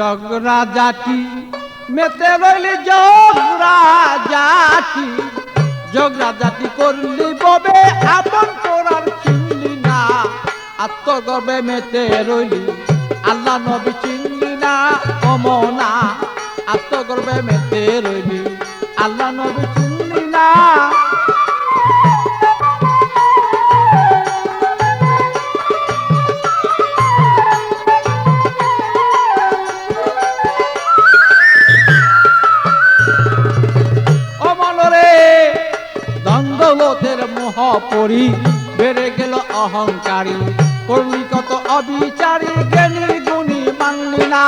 জগরা জাতি মেতে রইলি জগরা জাতি জগরা জাতি করলি ববে আপন করার চিনলি না, আত্মগর্বে মেতে রইলি, আল্লাহ নবী চিনলি না অমনা আত্মগর্বে মেতে রইলি, আল্লাহ নবী চিনলি না। পরি বেড়ে গেল অহংকারী। করলি কত অবিচারী জ্ঞানী গুণী মানলি না।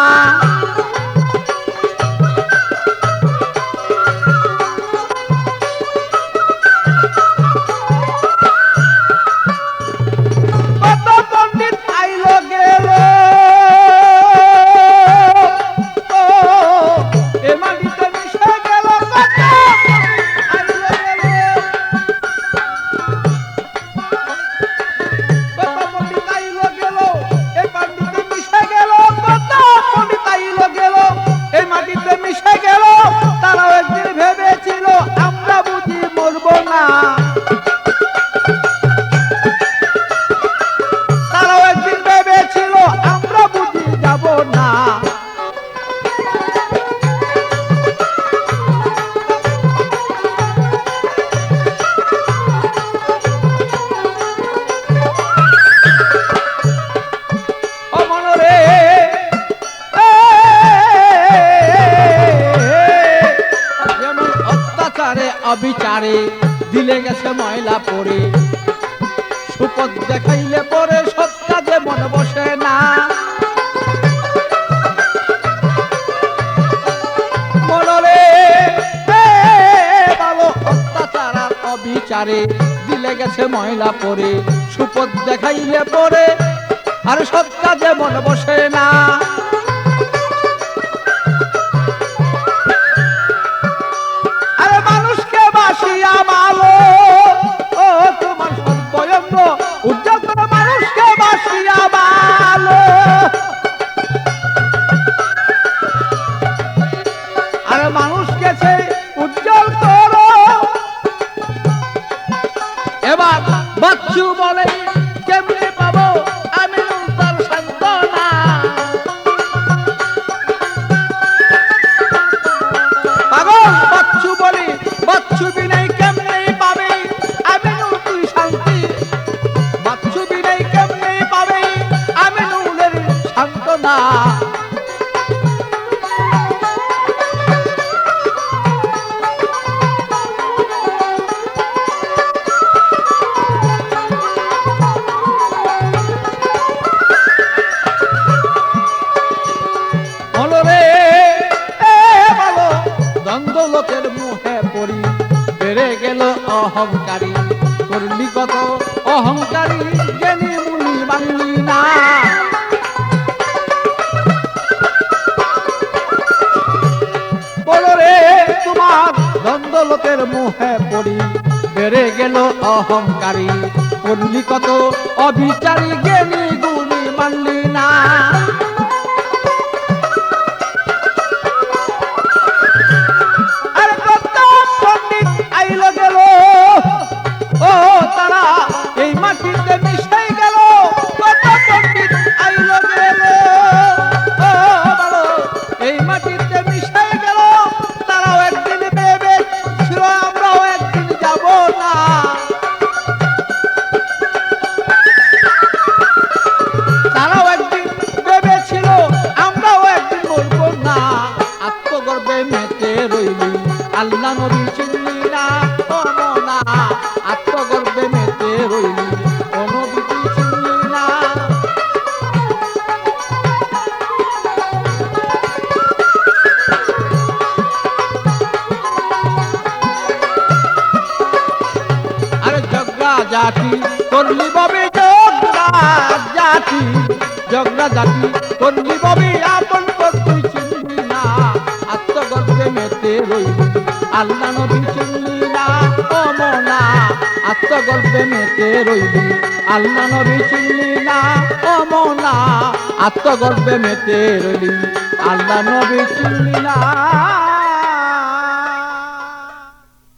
অত্যাচারে অবিচারে, দিলে গেছে ময়লা পড়ে। সুপদ দেখাইলে পরে সৎ কাজে মন বসে না। মনরে অবিচারে, দিলে গেছে ময়লা পরে সুপদ দেখাইলে পরে আর সৎ কাজে মন বসে না। বাচ্চু বলে, কেমনে পাবো? আমি তার সান্ত্বনা পাগল বলি, বাচ্চু বিনাই কেমনে পাবে? আমি তুই শান্তি। বাচ্চু বিনাই কেমনে পাবে? আমি নুনের সান্ত্বনা অহংকারী, করলি কত অহংকারী জ্ঞানী মুনি বাংলি না। বলো রে, তোমার দ্বন্দ্বলোকের মুখে পড়ি, বেড়ে গেল অহংকারী, করলি কত অবিচারী জ্ঞানী গুণী মানলি না। তারাও একদিন ভেবেছিল আমরাও একদিন মরবো না। আত্মগর্বে মেতে নবী চিনলি। জাতি, করলি ববে জগরা জাতি। জগরা জাতি, করলি ববে আপন কর তুই চিনলি না। আত্মগর্বে মেতে রইলি আল্লাহ নবী চিনলি না। অমনা আত্মগর্বে মেতে রইলি আল্লাহ নবী চিনলি না। অমনা আত্মগর্বে মেতে রইলি আল্লাহ নবী চিনলি না।